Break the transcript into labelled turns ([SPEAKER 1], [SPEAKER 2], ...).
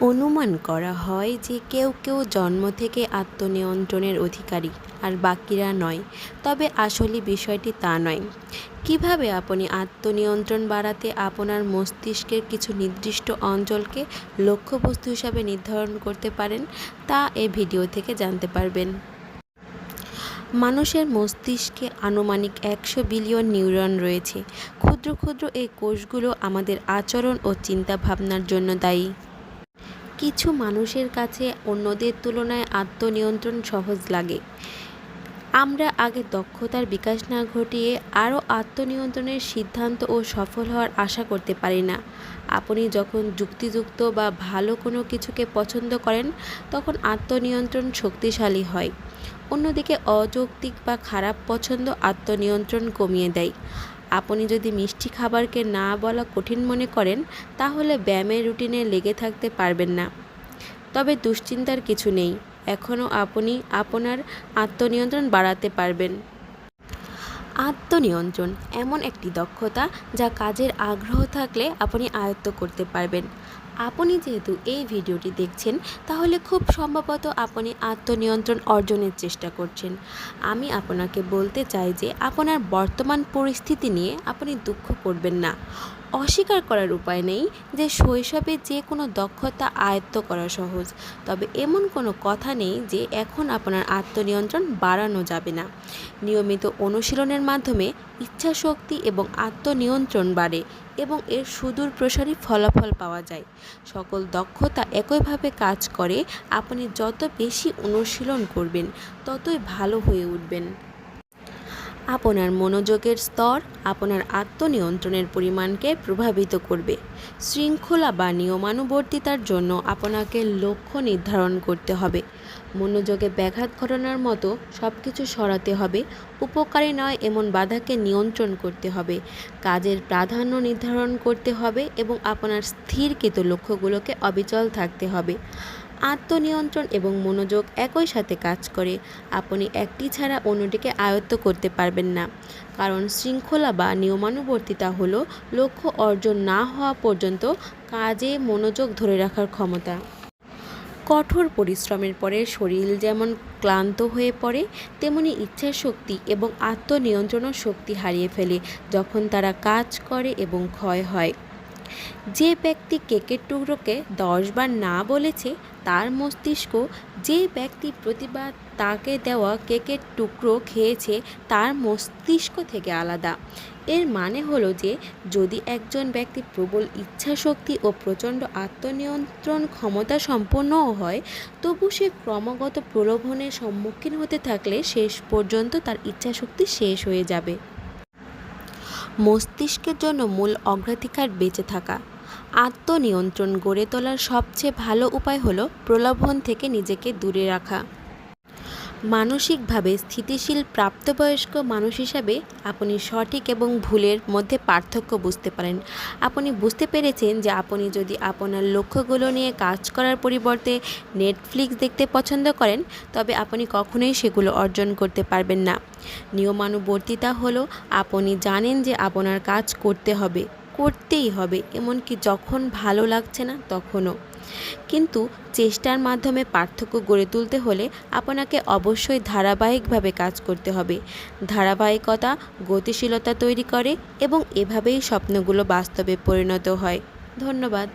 [SPEAKER 1] অনুমান করা হয় যে কেউ কেউ জন্ম থেকে আত্মনিয়ন্ত্রণের অধিকারী, আর বাকিরা নয়। তবে আসলে বিষয়টি তা নয়। কীভাবে আপনি আত্মনিয়ন্ত্রণ বাড়াতে আপনার মস্তিষ্কের কিছু নির্দিষ্ট অঞ্চলকে লক্ষ্যবস্তু হিসাবে নির্ধারণ করতে পারেন, তা এই ভিডিও থেকে জানতে পারবেন। মানুষের মস্তিষ্কে আনুমানিক একশো বিলিয়ন নিউরন রয়েছে। ক্ষুদ্র ক্ষুদ্র এই কোষগুলো আমাদের আচরণ ও চিন্তাভাবনার জন্য দায়ী। কিছু মানুষের কাছে অন্যদের তুলনায় আত্মনিয়ন্ত্রণ সহজ লাগে। আমরা আগে দক্ষতার বিকাশ না ঘটিয়ে আরও আত্মনিয়ন্ত্রণের সিদ্ধান্ত ও সফল হওয়ার আশা করতে পারি না। আপনি যখন যুক্তিযুক্ত বা ভালো কোনো কিছুকে পছন্দ করেন, তখন আত্মনিয়ন্ত্রণ শক্তিশালী হয়। অন্যদিকে অযৌক্তিক বা খারাপ পছন্দ আত্মনিয়ন্ত্রণ কমিয়ে দেয়। আপনি যদি মিষ্টি খাবারকে না বলা কঠিন মনে করেন, তাহলে ব্যায়ামের রুটিনে লেগে থাকতে পারবেন না। তবে দুশ্চিন্তার কিছু নেই, এখনও আপনি আপনার আত্মনিয়ন্ত্রণ বাড়াতে পারবেন। আত্মনিয়ন্ত্রণ এমন একটি দক্ষতা যা কাজের আগ্রহ থাকলে আপনি আয়ত্ত করতে পারবেন। আপনি যেহেতু এই ভিডিওটি দেখছেন, তাহলে খুব সম্ভবত আপনি আত্মনিয়ন্ত্রণ অর্জনের চেষ্টা করছেন। আমি আপনাকে বলতে চাই যে আপনার বর্তমান পরিস্থিতি নিয়ে আপনি দুঃখ করবেন না। অস্বীকার করার উপায় নেই যে শৈশবে যে কোনো দক্ষতা আয়ত্ত করা সহজ। তবে এমন কোনো কথা নেই যে এখন আপনার আত্মনিয়ন্ত্রণ বাড়ানো যাবে না। নিয়মিত অনুশীলনের মাধ্যমে ইচ্ছাশক্তি এবং আত্মনিয়ন্ত্রণ বাড়ে এবং এর সুদূর প্রসারী ফলাফল পাওয়া যায়। সকল দক্ষতা একইভাবে কাজ করে, আপনি যত বেশি অনুশীলন করবেন, ততই ভালো হয়ে উঠবেন। আপনার মনোযোগের স্তর আপনার আত্মনিয়ন্ত্রণের পরিমাণকে প্রভাবিত করবে। শৃঙ্খলা বা নিয়মানুবর্তিতার জন্য আপনাকে লক্ষ্য নির্ধারণ করতে হবে। মনোযোগে ব্যাঘাত ঘটানোর মতো সব কিছু সরাতে হবে। উপকারী নয় এমন বাধাকে নিয়ন্ত্রণ করতে হবে। কাজের প্রাধান্য নির্ধারণ করতে হবে এবং আপনার স্থিরকৃত লক্ষ্যগুলোকে অবিচল থাকতে হবে। আত্মনিয়ন্ত্রণ এবং মনোযোগ একই সাথে কাজ করে, আপনি একটি ছাড়া অন্যটিকে আয়ত্ত করতে পারবেন না। কারণ শৃঙ্খলা বা নিয়মানুবর্তিতা হলো লক্ষ্য অর্জন না হওয়া পর্যন্ত কাজে মনোযোগ ধরে রাখার ক্ষমতা। কঠোর পরিশ্রমের পরে শরীর যেমন ক্লান্ত হয়ে পড়ে, তেমনি ইচ্ছাশক্তি এবং আত্মনিয়ন্ত্রণও শক্তি হারিয়ে ফেলে যখন তারা কাজ করে এবং ক্ষয় হয়। যে ব্যক্তি কেকের টুকরোকে দশবার না বলেছে, তার মস্তিষ্ক যে ব্যক্তি প্রতিবার তাকে দেওয়া কেকের টুকরো খেয়েছে, তার মস্তিষ্ক থেকে আলাদা। এর মানে হলো যে, যদি একজন ব্যক্তি প্রবল ইচ্ছাশক্তি ও প্রচণ্ড আত্মনিয়ন্ত্রণ ক্ষমতা সম্পন্নও হয়, তবু সে ক্রমাগত প্রলোভনের সম্মুখীন হতে থাকলে শেষ পর্যন্ত তার ইচ্ছাশক্তি শেষ হয়ে যাবে। মস্তিষ্কের জন্য মূল অগ্রাধিকার বেঁচে থাকা। আত্মনিয়ন্ত্রণ গড়ে তোলার সবচেয়ে ভালো উপায় হলো প্রলোভন থেকে নিজেকে দূরে রাখা। মানসিকভাবে স্থিতিশীল প্রাপ্তবয়স্ক মানুষ হিসাবে আপনি সঠিক এবং ভুলের মধ্যে পার্থক্য বুঝতে পারেন। আপনি বুঝতে পেরেছেন যে আপনি যদি আপনার লক্ষ্যগুলো নিয়ে কাজ করার পরিবর্তে নেটফ্লিক্স দেখতে পছন্দ করেন, তবে আপনি কখনোই সেগুলো অর্জন করতে পারবেন না। নিয়মানুবর্তিতা হলো, আপনি জানেন যে আপনার কাজ করতে হবে। করতেই হবে, এমনকি যখন ভালো লাগছে না তখনও। কিন্তু চেষ্টার মাধ্যমে পার্থক্য গড়ে তুলতে হলে আপনাকে অবশ্যই ধারাবাহিকভাবে কাজ করতে হবে। ধারাবাহিকতা, গতিশীলতা তৈরি করে এবং এভাবেই স্বপ্নগুলো বাস্তবে পরিণত হয়। ধন্যবাদ।